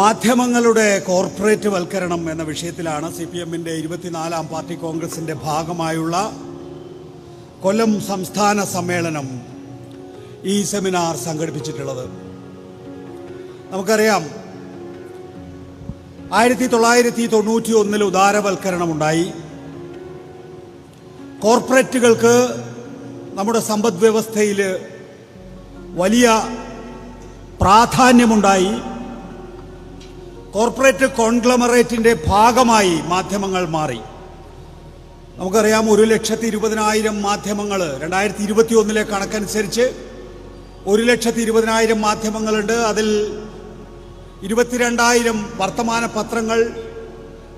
മാധ്യമങ്ങളുടെ കോർപ്പറേറ്റ് വൽക്കരണം എന്ന വിഷയത്തിലാണ് സി പി എമ്മിന്റെ ഇരുപത്തിനാലാം പാർട്ടി കോൺഗ്രസിന്റെ ഭാഗമായുള്ള കൊല്ലം സംസ്ഥാന സമ്മേളനം ഈ സെമിനാർ സംഘടിപ്പിച്ചിട്ടുള്ളത്. നമുക്കറിയാം ആയിരത്തി തൊള്ളായിരത്തി തൊണ്ണൂറ്റി ഒന്നിൽ ഉദാരവൽക്കരണമുണ്ടായി കോർപ്പറേറ്റുകൾക്ക് നമ്മുടെ സമ്പദ് വ്യവസ്ഥയിൽ വലിയ പ്രാധാന്യമുണ്ടായി. കോർപ്പറേറ്റ് കോൺഗ്ലമറേറ്റിന്റെ ഭാഗമായി മാധ്യമങ്ങൾ മാറി. നമുക്കറിയാം ഒരു ലക്ഷത്തി ഇരുപതിനായിരം മാധ്യമങ്ങൾ രണ്ടായിരത്തി ഇരുപത്തി ഒന്നിലെ കണക്കനുസരിച്ച് ഒരു ലക്ഷത്തി ഇരുപതിനായിരം മാധ്യമങ്ങളുണ്ട്. അതിൽ ഇരുപത്തിരണ്ടായിരം വർത്തമാന പത്രങ്ങൾ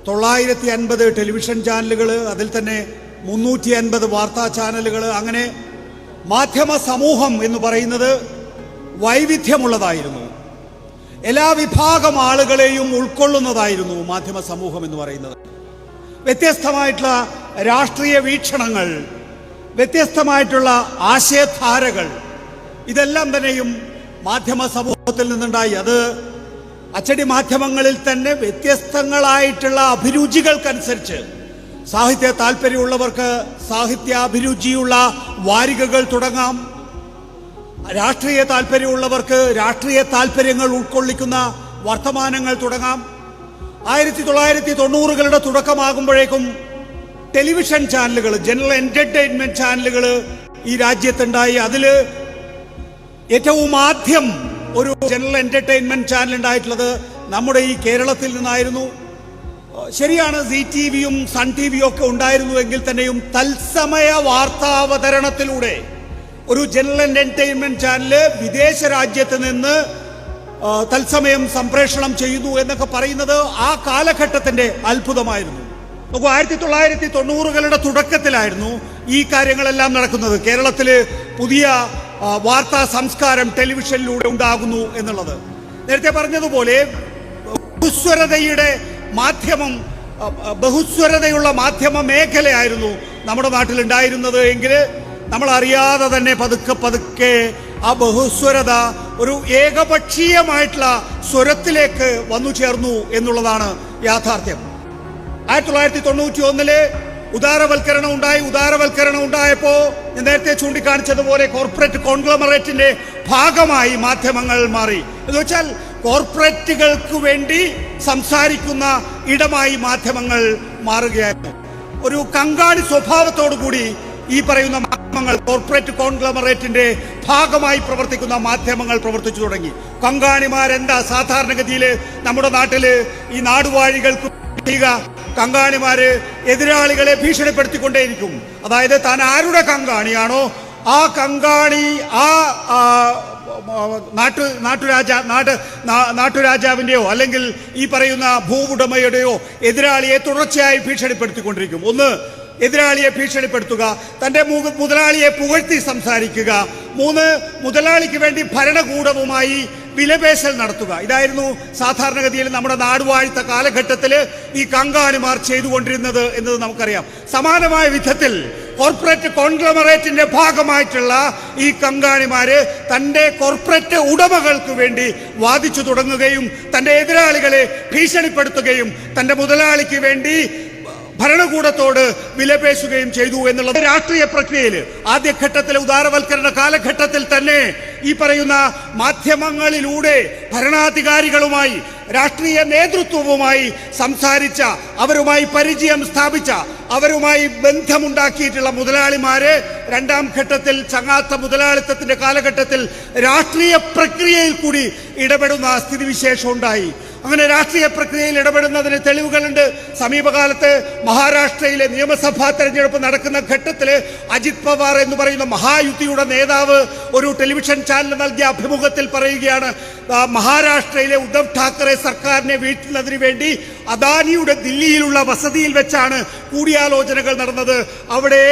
തൊള്ളായിരത്തി അൻപത് ടെലിവിഷൻ ചാനലുകൾ അതിൽ തന്നെ മുന്നൂറ്റി അൻപത് വാർത്താ ചാനലുകൾ അങ്ങനെ മാധ്യമ സമൂഹം എന്ന് പറയുന്നത് വൈവിധ്യമുള്ളതായിരുന്നു. എല്ലാ വിഭാഗം ആളുകളെയും ഉൾക്കൊള്ളുന്നതായിരുന്നു മാധ്യമ സമൂഹം എന്ന് പറയുന്നത്. വ്യത്യസ്തമായിട്ടുള്ള രാഷ്ട്രീയ വീക്ഷണങ്ങൾ വ്യത്യസ്തമായിട്ടുള്ള ആശയധാരകൾ ഇതെല്ലാം തന്നെയും മാധ്യമ സമൂഹത്തിൽ നിന്നുണ്ടായി. അത് അച്ചടി മാധ്യമങ്ങളിൽ തന്നെ വ്യത്യസ്തങ്ങളായിട്ടുള്ള അഭിരുചികൾക്കനുസരിച്ച് സാഹിത്യ താല്പര്യമുള്ളവർക്ക് സാഹിത്യാഭിരുചിയുള്ള വാരികകൾ തുടങ്ങാം. രാഷ്ട്രീയ താല്പര്യമുള്ളവർക്ക് രാഷ്ട്രീയ താല്പര്യങ്ങൾ ഉൾക്കൊള്ളിക്കുന്ന വർത്തമാനങ്ങൾ തുടങ്ങാം. ആയിരത്തി തൊള്ളായിരത്തി തൊണ്ണൂറുകളുടെ തുടക്കമാകുമ്പോഴേക്കും ടെലിവിഷൻ ചാനലുകൾ ജനറൽ എന്റർടൈൻമെന്റ് ചാനലുകൾ ഈ രാജ്യത്തുണ്ടായി. അതിൽ ഏറ്റവും ആദ്യം ഒരു ജനറൽ എന്റർടൈൻമെന്റ് ചാനൽ ഉണ്ടായിട്ടുള്ളത് നമ്മുടെ ഈ കേരളത്തിൽ നിന്നായിരുന്നു. ശരിയാണ് സി ടി വിയും സൺ ടി വിയും ഒക്കെ ഉണ്ടായിരുന്നുവെങ്കിൽ തന്നെയും തത്സമയ വാർത്താവതരണത്തിലൂടെ ഒരു ജനറൽ എന്റർടൈൻമെന്റ് ചാനൽ വിദേശ രാജ്യത്ത് നിന്ന് തത്സമയം സംപ്രേഷണം ചെയ്യുന്നു എന്നൊക്കെ പറയുന്നത് ആ കാലഘട്ടത്തിന്റെ അത്ഭുതമായിരുന്നു. നോക്കൂ ആയിരത്തി തൊള്ളായിരത്തി തൊണ്ണൂറുകളുടെ തുടക്കത്തിലായിരുന്നു ഈ കാര്യങ്ങളെല്ലാം നടക്കുന്നത്. കേരളത്തിൽ പുതിയ വാർത്താ സംസ്കാരം ടെലിവിഷനിലൂടെ ഉണ്ടാകുന്നു എന്നുള്ളത്. നേരത്തെ പറഞ്ഞതുപോലെ ബഹുസ്വരതയുടെ മാധ്യമം ബഹുസ്വരതയുള്ള മാധ്യമ മേഖലയായിരുന്നു നമ്മുടെ നാട്ടിലുണ്ടായിരുന്നത് എങ്കിൽ നമ്മൾ അറിയാതെ തന്നെ പതുക്കെ പതുക്കെ ആ ബഹുസ്വരത ഒരു ഏകപക്ഷീയമായിട്ടുള്ള സ്വരത്തിലേക്ക് വന്നു ചേർന്നു എന്നുള്ളതാണ് യാഥാർത്ഥ്യം. ആയിരത്തി തൊള്ളായിരത്തി തൊണ്ണൂറ്റി ഒന്നിൽ ഉദാരവൽക്കരണം ഉണ്ടായി. ഉദാരവൽക്കരണം ഉണ്ടായപ്പോ ഞാൻ നേരത്തെ ചൂണ്ടിക്കാണിച്ചതുപോലെ കോർപ്പറേറ്റ് കോൺഗ്ലമറേറ്റിന്റെ ഭാഗമായി മാധ്യമങ്ങൾ മാറി. എന്ന് വെച്ചാൽ കോർപ്പറേറ്റുകൾക്ക് വേണ്ടി സംസാരിക്കുന്ന ഇടമായി മാധ്യമങ്ങൾ മാറുകയായിരുന്നു. ഒരു കങ്കാണി സ്വഭാവത്തോടു കൂടി ഈ പറയുന്ന മാധ്യമങ്ങൾ കോർപ്പറേറ്റ് കോൺഗ്ലമറേറ്റിന്റെ ഭാഗമായി പ്രവർത്തിക്കുന്ന മാധ്യമങ്ങൾ പ്രവർത്തിച്ചു തുടങ്ങി. കങ്കാണിമാരെന്താ സാധാരണഗതിയിൽ നമ്മുടെ നാട്ടിൽ ഈ നാടുവാഴികൾക്ക് കങ്കാണിമാര് എതിരാളികളെ ഭീഷണിപ്പെടുത്തിക്കൊണ്ടേയിരിക്കും. അതായത് താൻ ആരുടെ കങ്കാണിയാണോ? ആ കങ്കാണി ആ, നാട്ടു നാട്ടുരാജ നാട് നാട്ടുരാജാവിന്റെയോ അല്ലെങ്കിൽ ഈ പറയുന്ന ഭൂവുടമയുടെയോ എതിരാളിയെ തുടർച്ചയായി ഭീഷണിപ്പെടുത്തിക്കൊണ്ടിരിക്കും. ഒന്ന് എതിരാളിയെ ഭീഷണിപ്പെടുത്തുക തന്റെ മുതലാളിയെ പുകഴ്ത്തി സംസാരിക്കുക മൂന്ന് മുതലാളിക്ക് വേണ്ടി ഭരണകൂടവുമായി വിലപേശൽ നടത്തുക. ഇതായിരുന്നു സാധാരണഗതിയിൽ നമ്മുടെ നാടുവാഴ്ത്ത കാലഘട്ടത്തിൽ ഈ കങ്കാണിമാർ ചെയ്തുകൊണ്ടിരുന്നത് എന്നത് നമുക്കറിയാം. സമാനമായ വിധത്തിൽ കോർപ്പറേറ്റ് കോൺഗ്ലമറേറ്റിന്റെ ഭാഗമായിട്ടുള്ള ഈ കങ്കാണിമാര് തന്റെ കോർപ്പറേറ്റ് ഉടമകൾക്ക് വേണ്ടി വാദിച്ചു തുടങ്ങുകയും തന്റെ എതിരാളികളെ ഭീഷണിപ്പെടുത്തുകയും തന്റെ മുതലാളിക്ക് വേണ്ടി ഭരണകൂടത്തോട് വിലപേശുകയും ചെയ്തു എന്നുള്ളത് രാഷ്ട്രീയ പ്രക്രിയയിൽ ആദ്യഘട്ടത്തിലെ ഉദാരവൽക്കരണ കാലഘട്ടത്തിൽ തന്നെ ഈ പറയുന്ന മാധ്യമങ്ങളിലൂടെ ഭരണാധികാരികളുമായി രാഷ്ട്രീയ നേതൃത്വവുമായി സംസാരിച്ച അവരുമായി പരിചയം സ്ഥാപിച്ച അവരുമായി ബന്ധമുണ്ടാക്കിയിട്ടുള്ള മുതലാളിമാര് രണ്ടാം ഘട്ടത്തിൽ ചങ്ങാത്ത മുതലാളിത്തത്തിന്റെ കാലഘട്ടത്തിൽ രാഷ്ട്രീയ പ്രക്രിയയിൽ കൂടി ഇടപെടുന്ന സ്ഥിതിവിശേഷം ഉണ്ടായി. അങ്ങനെ രാഷ്ട്രീയ പ്രക്രിയയിൽ ഇടപെടുന്നതിന് തെളിവുകളുണ്ട്. സമീപകാലത്ത് മഹാരാഷ്ട്രയിലെ നിയമസഭാ തെരഞ്ഞെടുപ്പ് നടക്കുന്ന ഘട്ടത്തിൽ അജിത് പവാർ എന്ന് പറയുന്ന മഹായുദ്ധിയുടെ നേതാവ് ഒരു ടെലിവിഷൻ ചാനൽ നൽകിയ അഭിമുഖത്തിൽ പറയുകയാണ് മഹാരാഷ്ട്രയിലെ ഉദ്ധവ് ഠാക്കറെ സർക്കാരിനെ വീഴ്ത്തുന്നതിന് വേണ്ടി അദാനിയുടെ ദില്ലിയിലുള്ള വസതിയിൽ വെച്ചാണ് കൂടിയാലോചനകൾ നടന്നത്. അവിടെ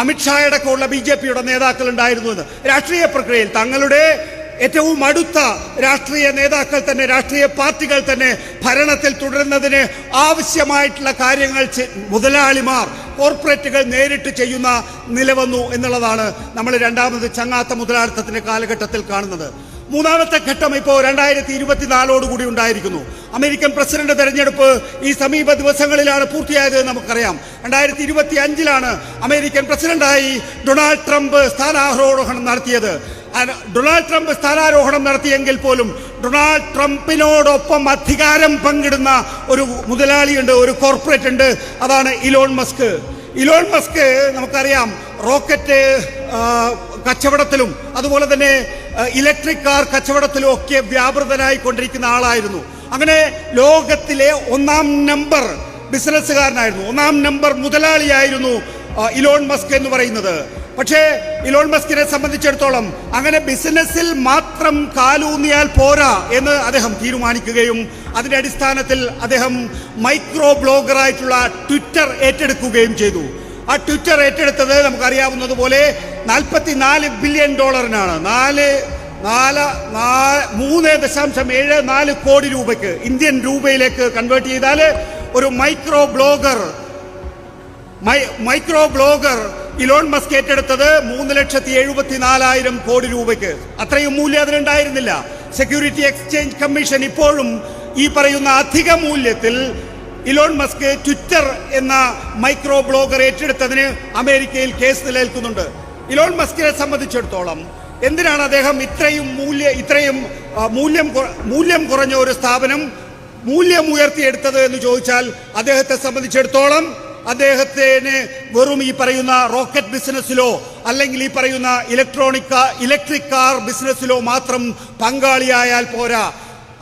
അമിത്ഷായടക്കമുള്ള ബി ജെ പിയുടെ നേതാക്കൾ ഉണ്ടായിരുന്നു രാഷ്ട്രീയ പ്രക്രിയയിൽ തങ്ങളുടെ ഏറ്റവും അടുത്ത രാഷ്ട്രീയ നേതാക്കൾ തന്നെ രാഷ്ട്രീയ പാർട്ടികൾ തന്നെ ഭരണത്തിൽ തുടരുന്നതിന് ആവശ്യമായിട്ടുള്ള കാര്യങ്ങൾ മുതലാളിമാർ കോർപ്പറേറ്റുകൾ നേരിട്ട് ചെയ്യുന്ന നിലവന്നു എന്നുള്ളതാണ് നമ്മൾ രണ്ടാമത് ചങ്ങാത്ത മുതലാളിത്തത്തിന്റെ കാലഘട്ടത്തിൽ കാണുന്നത്. മൂന്നാമത്തെ ഘട്ടം ഇപ്പോൾ രണ്ടായിരത്തി ഇരുപത്തിനാലോടുകൂടി ഉണ്ടായിരിക്കുന്നു. അമേരിക്കൻ പ്രസിഡന്റ് തെരഞ്ഞെടുപ്പ് ഈ സമീപ ദിവസങ്ങളിലാണ് പൂർത്തിയായത് നമുക്കറിയാം. രണ്ടായിരത്തി ഇരുപത്തി അഞ്ചിലാണ് അമേരിക്കൻ പ്രസിഡന്റായി ഡൊണാൾഡ് ട്രംപ് സ്ഥാനാരോഹണം നടത്തിയത്. ഡൊണാൾഡ് ട്രംപ് സ്ഥാനാരോഹണം നടത്തിയെങ്കിൽ പോലും ഡൊണാൾഡ് ട്രംപിനോടൊപ്പം അധികാരം പങ്കിടുന്ന ഒരു മുതലാളിയുണ്ട് ഒരു കോർപ്പറേറ്റ് ഉണ്ട്. അതാണ് ഇലോൺ മസ്ക്. ഇലോൺ മസ്ക് നമുക്കറിയാം റോക്കറ്റ് കച്ചവടത്തിലും അതുപോലെ തന്നെ ഇലക്ട്രിക് കാർ കച്ചവടത്തിലും ഒക്കെ വ്യാപൃതനായി കൊണ്ടിരിക്കുന്ന ആളായിരുന്നു. അങ്ങനെ ലോകത്തിലെ ഒന്നാം നമ്പർ ബിസിനസ്സുകാരനായിരുന്നു. ഒന്നാം നമ്പർ മുതലാളിയായിരുന്നു ഇലോൺ മസ്ക് എന്ന് പറയുന്നത്. പക്ഷേ ഇലോൺ മസ്കിനെ സംബന്ധിച്ചിടത്തോളം അങ്ങനെ ബിസിനസ്സിൽ മാത്രം കാലൂന്നിയാൽ പോരാ എന്ന് അദ്ദേഹം തീരുമാനിക്കുകയും അതിന്റെ അടിസ്ഥാനത്തിൽ അദ്ദേഹം മൈക്രോ ബ്ലോഗറായിട്ടുള്ള ട്വിറ്റർ ഏറ്റെടുക്കുകയും ചെയ്തു. ആ ട്വിറ്റർ ഏറ്റെടുത്തത് നമുക്കറിയാവുന്നതുപോലെ നാൽപ്പത്തിനാല് ബില്യൺ ഡോളറിനാണ്. നാല് നാല് നാ- മൂന്ന് ദശാംശം ഏഴ് നാല് കോടി രൂപയ്ക്ക് ഇന്ത്യൻ രൂപയിലേക്ക് കൺവേർട്ട് ചെയ്താൽ ഒരു micro blogger micro blogger Elon Musk ഏറ്റെടുത്തത് മൂന്ന് ലക്ഷത്തി എഴുപത്തി നാലായിരം കോടി രൂപയ്ക്ക്. അത്രയും മൂല്യം അതിനുണ്ടായിരുന്നില്ല സെക്യൂരിറ്റി എക്സ്ചേഞ്ച് കമ്മീഷൻ ഇപ്പോഴും ഈ പറയുന്ന അധിക മൂല്യത്തിൽ ഇലോൺ മസ്ക് ട്വിറ്റർ എന്ന മൈക്രോ ബ്ലോഗർ ഏറ്റെടുത്തതിന് അമേരിക്കയിൽ കേസ് നിലനിൽക്കുന്നുണ്ട്. ഇലോൺ മസ്കിനെ സംബന്ധിച്ചിടത്തോളം എന്തിനാണ് അദ്ദേഹം ഇത്രയും മൂല്യ ഇത്രയും മൂല്യം മൂല്യം കുറഞ്ഞ ഒരു സ്ഥാപനം മൂല്യം ഉയർത്തിയെടുത്തത് എന്ന് ചോദിച്ചാൽ അദ്ദേഹത്തെ സംബന്ധിച്ചിടത്തോളം അദ്ദേഹത്തിന് വെറും ഈ പറയുന്ന റോക്കറ്റ് ബിസിനസ്സിലോ അല്ലെങ്കിൽ ഈ പറയുന്ന ഇലക്ട്രോണിക് ഇലക്ട്രിക് കാർ ബിസിനസ്സിലോ മാത്രം പങ്കാളിയായാൽ പോരാ.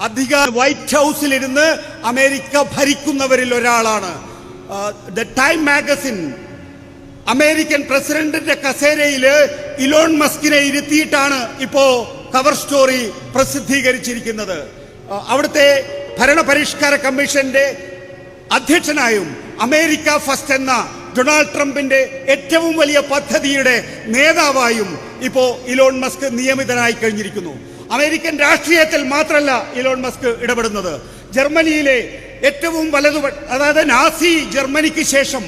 അധിക വൈറ്റ് ഹൗസിലിരുന്ന് അമേരിക്ക ഭരിക്കുന്നവരിൽ ഒരാളാണ്. ദ ടൈം മാഗസിൻ അമേരിക്കൻ പ്രസിഡന്റിന്റെ കസേരയിൽ ഇലോൺ മസ്കിനെ ഇരുത്തിയിട്ടാണ് ഇപ്പോ കവർ സ്റ്റോറി പ്രസിദ്ധീകരിച്ചിരിക്കുന്നത്. അവിടുത്തെ ഭരണപരിഷ്കാര കമ്മീഷന്റെ അധ്യക്ഷനായും അമേരിക്ക ഫസ്റ്റ് എന്ന ഡൊണാൾഡ് ട്രംപിന്റെ ഏറ്റവും വലിയ പദ്ധതിയുടെ നേതാവായും ഇപ്പോ ഇലോൺ മസ്ക് നിയമിതനായി കഴിഞ്ഞിരിക്കുന്നു. അമേരിക്കൻ രാഷ്ട്രീയത്തിൽ മാത്രമല്ല ഇലോൺ മസ്ക് ഇടപെടുന്നത്. ജർമ്മനിയിലെ ഏറ്റവും വലതു അതായത് നാസി ജർമ്മനിക്ക് ശേഷം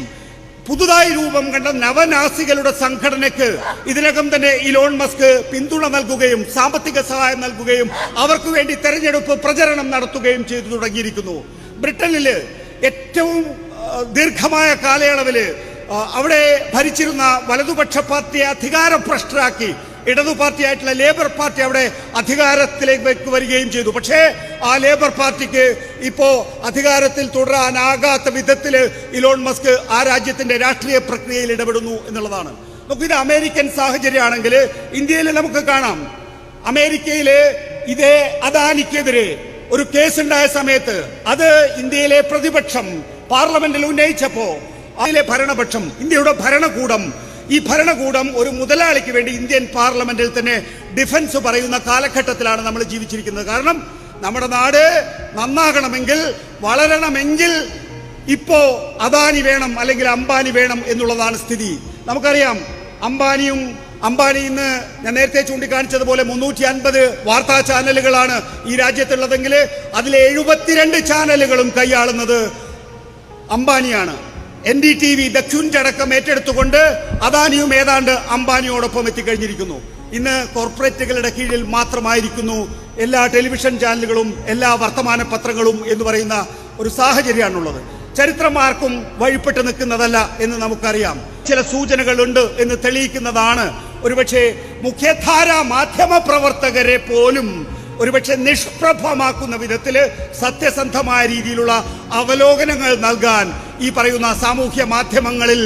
പുതുതായി രൂപം കണ്ട നവനാസികളുടെ സംഘടനയ്ക്ക് ഇതിനകം തന്നെ ഇലോൺ മസ്ക് പിന്തുണ നൽകുകയും സാമ്പത്തിക സഹായം നൽകുകയും അവർക്ക് വേണ്ടി തെരഞ്ഞെടുപ്പ് പ്രചരണം നടത്തുകയും ചെയ്തു തുടങ്ങിയിരിക്കുന്നു. ബ്രിട്ടനിൽ ഏറ്റവും ദീർഘമായ കാലയളവിൽ അവിടെ ഭരിച്ചിരുന്ന വലതുപക്ഷ പാർട്ടിയെ അധികാരഭ്രഷ്ടരാക്കി ഇടതു പാർട്ടിയായിട്ടുള്ള ലേബർ പാർട്ടി അവിടെ അധികാരത്തിലേക്ക് വരികയും ചെയ്തു. പക്ഷേ ആ ലേബർ പാർട്ടിക്ക് ഇപ്പോ അധികാരത്തിൽ തുടരാനാകാത്ത വിധത്തിൽ ഇലോൺ മസ്ക് ആ രാജ്യത്തിന്റെ രാഷ്ട്രീയ പ്രക്രിയയിൽ ഇടപെടുന്നു എന്നുള്ളതാണ്. നമുക്ക് ഇത് അമേരിക്കൻ സാഹചര്യമാണെങ്കിൽ ഇന്ത്യയിൽ നമുക്ക് കാണാം. അമേരിക്കയിൽ ഇതേ അദാനിക്കെതിരെ ഒരു കേസ് ഉണ്ടായ സമയത്ത് അത് ഇന്ത്യയിലെ പ്രതിപക്ഷം പാർലമെന്റിൽ ഉന്നയിച്ചപ്പോ അതിലെ ഭരണപക്ഷം ഇന്ത്യയുടെ ഭരണകൂടം ഈ ഭരണകൂടം ഒരു മുതലാളിക്ക് വേണ്ടി ഇന്ത്യൻ പാർലമെന്റിൽ തന്നെ ഡിഫൻസ് പറയുന്ന കാലഘട്ടത്തിലാണ് നമ്മൾ ജീവിച്ചിരിക്കുന്നത്. കാരണം നമ്മുടെ നാട് നന്നാകണമെങ്കിൽ വളരണമെങ്കിൽ ഇപ്പോ അദാനി വേണം അല്ലെങ്കിൽ അംബാനി വേണം എന്നുള്ളതാണ് സ്ഥിതി. നമുക്കറിയാം അംബാനിയും അംബാനി ഇന്ന് ഞാൻ നേരത്തെ ചൂണ്ടിക്കാണിച്ചതുപോലെ മുന്നൂറ്റി അൻപത് വാർത്താ ചാനലുകളാണ് ഈ രാജ്യത്തുള്ളതെങ്കിൽ അതിലെ എഴുപത്തിരണ്ട് ചാനലുകളും കൈയാളുന്നത് അംബാനിയാണ്. എൻ ഡി ടി വി ദക്ഷുൻചടക്കം ഏറ്റെടുത്തുകൊണ്ട് അദാനിയും ഏതാണ്ട് അംബാനിയോടൊപ്പം എത്തിക്കഴിഞ്ഞിരിക്കുന്നു. ഇന്ന് കോർപ്പറേറ്റുകളുടെ കീഴിൽ മാത്രമായിരിക്കുന്നു എല്ലാ ടെലിവിഷൻ ചാനലുകളും എല്ലാ വർത്തമാന പത്രങ്ങളും എന്ന് പറയുന്ന ഒരു സാഹചര്യമാണുള്ളത്. ചരിത്രം ആർക്കും വഴിപ്പെട്ട് നിൽക്കുന്നതല്ല എന്ന് നമുക്കറിയാം. ചില സൂചനകളുണ്ട് എന്ന് തെളിയിക്കുന്നതാണ്. ഒരുപക്ഷെ മുഖ്യധാര മാധ്യമ പ്രവർത്തകരെ പോലും ഒരുപക്ഷെ നിഷ്പ്രഭമാക്കുന്ന വിധത്തിൽ സത്യസന്ധമായ രീതിയിലുള്ള അവലോകനങ്ങൾ നൽകാൻ ഈ പറയുന്ന സാമൂഹ്യ മാധ്യമങ്ങളിൽ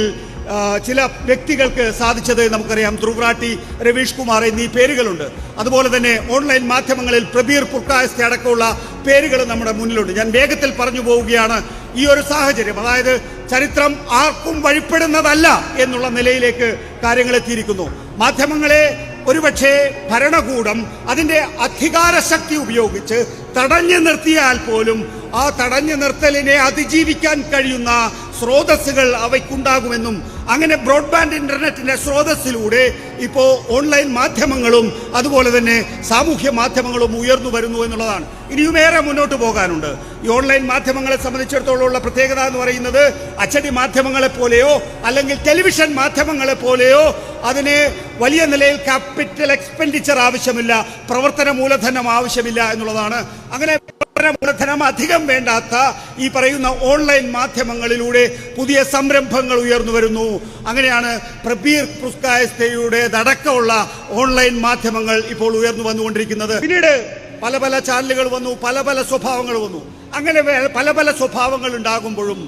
ചില വ്യക്തികൾക്ക് സാധിച്ചത് നമുക്കറിയാം. ധ്രുവ്രാട്ടി രവീഷ് കുമാർ എന്നീ പേരുകളുണ്ട്. അതുപോലെ തന്നെ ഓൺലൈൻ മാധ്യമങ്ങളിൽ പ്രബീർ പുർക്കായസ്തി അടക്കമുള്ള പേരുകൾ നമ്മുടെ മുന്നിലുണ്ട്. ഞാൻ വേഗത്തിൽ പറഞ്ഞു പോവുകയാണ്. ഈ ഒരു സാഹചര്യം അതായത് ചരിത്രം ആർക്കും വഴിപ്പെടുന്നതല്ല എന്നുള്ള നിലയിലേക്ക് കാര്യങ്ങൾ എത്തിയിരിക്കുന്നു. മാധ്യമങ്ങളെ ഒരുപക്ഷെ ഭരണകൂടം അതിന്റെ അധികാരശക്തി ഉപയോഗിച്ച് തടഞ്ഞു നിർത്തിയാൽ പോലും ആ തടഞ്ഞു നിർത്തലിനെ അതിജീവിക്കാൻ കഴിയുന്ന സ്രോതസ്സുകൾ അവയ്ക്കുണ്ടാകുമെന്നും അങ്ങനെ ബ്രോഡ്ബാൻഡ് ഇന്റർനെറ്റിന്റെ സ്രോതസ്സിലൂടെ ഇപ്പോൾ ഓൺലൈൻ മാധ്യമങ്ങളും അതുപോലെ തന്നെ സാമൂഹ്യ മാധ്യമങ്ങളും ഉയർന്നു വരുന്നു എന്നുള്ളതാണ്. ഇനിയുമേറെ മുന്നോട്ട് പോകാനുണ്ട്. ഈ ഓൺലൈൻ മാധ്യമങ്ങളെ സംബന്ധിച്ചിടത്തോളം ഉള്ള പ്രത്യേകത എന്ന് പറയുന്നത് അച്ചടി മാധ്യമങ്ങളെ പോലെയോ അല്ലെങ്കിൽ ടെലിവിഷൻ മാധ്യമങ്ങളെ പോലെയോ അതിന് വലിയ നിലയിൽ ക്യാപിറ്റൽ എക്സ്പെൻഡിച്ചർ ആവശ്യമില്ല പ്രവർത്തന മൂലധനം ആവശ്യമില്ല എന്നുള്ളതാണ്. അങ്ങനെ മൂലധനം അധികം വേണ്ടാത്ത ഈ പറയുന്ന ഓൺലൈൻ മാധ്യമങ്ങളിലൂടെ പുതിയ സംരംഭങ്ങൾ ഉയർന്നു വരുന്നു. അങ്ങനെയാണ് പ്രബീർ പുസ്കായസ്ഥയുടെ അടക്കമുള്ള ഓൺലൈൻ മാധ്യമങ്ങൾ ഇപ്പോൾ ഉയർന്നു വന്നുകൊണ്ടിരിക്കുന്നത്. പിന്നീട് പല പല ചാനലുകൾ വന്നു പല പല സ്വഭാവങ്ങൾ വന്നു. അങ്ങനെ പല പല സ്വഭാവങ്ങൾ ഉണ്ടാകുമ്പോഴും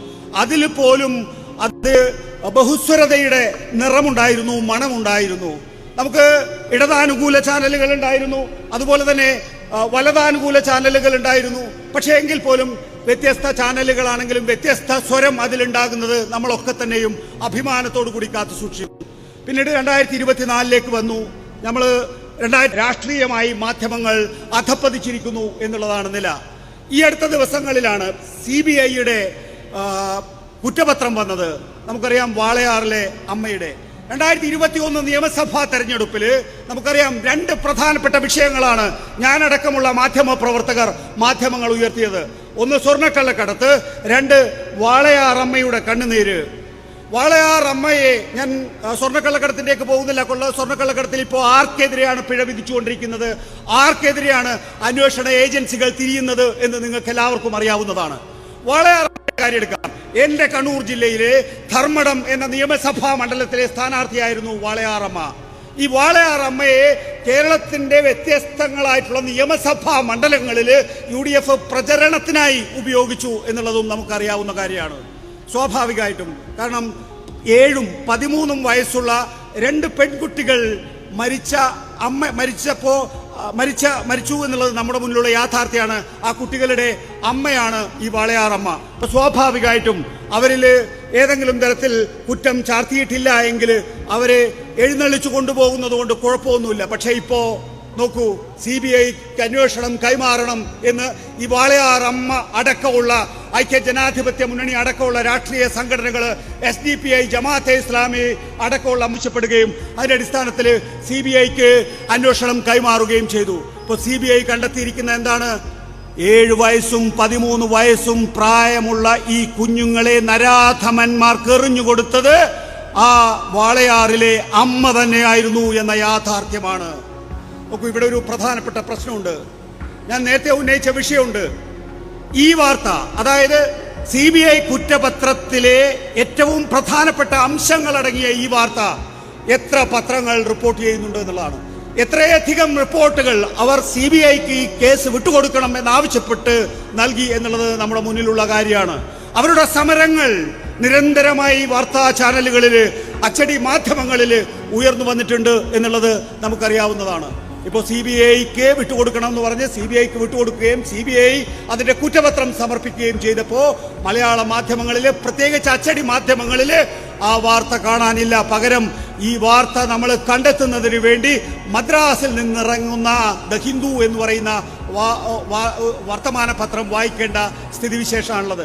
അതിൽ പോലും അത് ബഹുസ്വരതയുടെ നിറമുണ്ടായിരുന്നു മണമുണ്ടായിരുന്നു. നമുക്ക് ഇടതാനുകൂല ചാനലുകൾ ഉണ്ടായിരുന്നു അതുപോലെ തന്നെ വലതാനുകൂല ചാനലുകൾ ഉണ്ടായിരുന്നു. പക്ഷേ എങ്കിൽ പോലും വ്യത്യസ്ത ചാനലുകളാണെങ്കിലും വ്യത്യസ്ത സ്വരം അതിലുണ്ടാകുന്നത് നമ്മളൊക്കെ തന്നെയും അഭിമാനത്തോടു കൂടി കാത്തു സൂക്ഷിക്കും പിന്നീട് രണ്ടായിരത്തി ഇരുപത്തിനാലിലേക്ക് വന്നു. നമ്മൾ രണ്ടായിരത്തി രാഷ്ട്രീയമായി മാധ്യമങ്ങൾ അധപ്പതിച്ചിരിക്കുന്നു എന്നുള്ളതാണ് നില. ഈ അടുത്ത ദിവസങ്ങളിലാണ് സി ബി ഐയുടെ കുറ്റപത്രം വന്നത്. നമുക്കറിയാം വാളയാറിലെ അമ്മയുടെ. രണ്ടായിരത്തി ഇരുപത്തി ഒന്ന് നിയമസഭാ തെരഞ്ഞെടുപ്പിൽ നമുക്കറിയാം രണ്ട് പ്രധാനപ്പെട്ട വിഷയങ്ങളാണ് ഞാനടക്കമുള്ള മാധ്യമ പ്രവർത്തകർ മാധ്യമങ്ങൾ ഉയർത്തിയത്. ഒന്ന് സ്വർണക്കള്ളക്കടത്ത് രണ്ട് വാളയാറമ്മയുടെ കണ്ണുനീര്. വാളയാർ അമ്മയെ ഞാൻ സ്വർണക്കള്ളക്കടത്തിലേക്ക് പോകുന്നില്ല. കൊള്ള സ്വർണക്കള്ളക്കടത്തിൽ ഇപ്പോൾ ആർക്കെതിരെയാണ് പിഴ വിധിച്ചുകൊണ്ടിരിക്കുന്നത്? ആർക്കെതിരെയാണ് അന്വേഷണ ഏജൻസികൾ തിരിയുന്നത് എന്ന് നിങ്ങൾക്ക് എല്ലാവർക്കും അറിയാവുന്നതാണ്. വാളയാർ കാര്യം എടുക്കാം. എന്റെ കണ്ണൂർ ജില്ലയിലെ ധർമ്മടം എന്ന നിയമസഭാ മണ്ഡലത്തിലെ സ്ഥാനാർത്ഥിയായിരുന്നു വാളയാറമ്മ. ഈ വാളയാർ അമ്മയെ കേരളത്തിന്റെ വ്യത്യസ്തങ്ങളായിട്ടുള്ള നിയമസഭാ മണ്ഡലങ്ങളിൽ യു ഡി എഫ് പ്രചരണത്തിനായി ഉപയോഗിച്ചു എന്നുള്ളതും നമുക്കറിയാവുന്ന കാര്യമാണ്. സ്വാഭാവികമായിട്ടും. കാരണം ഏഴും പതിമൂന്നും വയസ്സുള്ള രണ്ട് പെൺകുട്ടികൾ മരിച്ച അമ്മ മരിച്ചപ്പോൾ മരിച്ച മരിച്ചു എന്നുള്ളത് നമ്മുടെ മുന്നിലുള്ള യാഥാർത്ഥ്യമാണ്. ആ കുട്ടികളുടെ അമ്മയാണ് ഈ വാളയാറമ്മ. അപ്പൊ സ്വാഭാവികമായിട്ടും അവരിൽ ഏതെങ്കിലും തരത്തിൽ കുറ്റം ചാർത്തിയിട്ടില്ല എങ്കിൽ അവരെ എഴുന്നള്ളിച്ചു കൊണ്ടുപോകുന്നത് കൊണ്ട് കുഴപ്പമൊന്നുമില്ല. പക്ഷേ ഇപ്പോ നോക്കൂ സി ബി ഐക്ക് അന്വേഷണം കൈമാറണം എന്ന് ഈ വാളയാർ അമ്മ അടക്കമുള്ള ഐക്യ ജനാധിപത്യ മുന്നണി അടക്കമുള്ള രാഷ്ട്രീയ സംഘടനകൾ S D P I Jamaat-e Islami അടക്കമുള്ള ആവശ്യപ്പെടുകയും അതിന്റെ അടിസ്ഥാനത്തിൽ സി ബി ഐക്ക് അന്വേഷണം കൈമാറുകയും ചെയ്തു. ഇപ്പോൾ സി ബി ഐ കണ്ടെത്തിയിരിക്കുന്ന എന്താണ്? ഏഴ് വയസ്സും പതിമൂന്ന് വയസ്സും പ്രായമുള്ള ഈ കുഞ്ഞുങ്ങളെ നരാധമന്മാർക്ക് എറിഞ്ഞുകൊടുത്തത് ആ വാളയാറിലെ അമ്മ തന്നെയായിരുന്നു എന്ന യാഥാർത്ഥ്യമാണ്. നോക്കൂ ഇവിടെ ഒരു പ്രധാനപ്പെട്ട പ്രശ്നമുണ്ട്. ഞാൻ നേരത്തെ ഉന്നയിച്ച വിഷയമുണ്ട്. ഈ വാർത്ത അതായത് സി ബി ഐ കുറ്റപത്രത്തിലെ ഏറ്റവും പ്രധാനപ്പെട്ട അംശങ്ങൾ അടങ്ങിയ ഈ വാർത്ത എത്ര പത്രങ്ങൾ റിപ്പോർട്ട് ചെയ്യുന്നുണ്ട് എന്നുള്ളതാണ്. എത്രയധികം റിപ്പോർട്ടുകൾ അവർ സി ബി ഐക്ക് ഈ കേസ് വിട്ടുകൊടുക്കണം എന്നാവശ്യപ്പെട്ട് നൽകി എന്നുള്ളത് നമ്മുടെ മുന്നിലുള്ള കാര്യമാണ്. അവരുടെ സമരങ്ങൾ നിരന്തരമായി വാർത്താ ചാനലുകളിൽ അച്ചടി മാധ്യമങ്ങളിൽ ഉയർന്നു വന്നിട്ടുണ്ട് എന്നുള്ളത് നമുക്കറിയാവുന്നതാണ്. ഇപ്പോൾ സി ബി ഐക്ക് വിട്ടുകൊടുക്കണം എന്ന് പറഞ്ഞ് സി ബി ഐക്ക് വിട്ടുകൊടുക്കുകയും സി ബി ഐ അതിന്റെ കുറ്റപത്രം സമർപ്പിക്കുകയും ചെയ്തപ്പോൾ മലയാള മാധ്യമങ്ങളിൽ പ്രത്യേകിച്ച് അച്ചടി മാധ്യമങ്ങളിൽ ആ വാർത്ത കാണാനില്ല. പകരം ഈ വാർത്ത നമ്മൾ കണ്ടെത്തുന്നതിന് വേണ്ടി മദ്രാസിൽ നിന്നിറങ്ങുന്ന ദ ഹിന്ദു എന്ന് പറയുന്ന വർത്തമാന പത്രം വായിക്കേണ്ട സ്ഥിതിവിശേഷമാണുള്ളത്.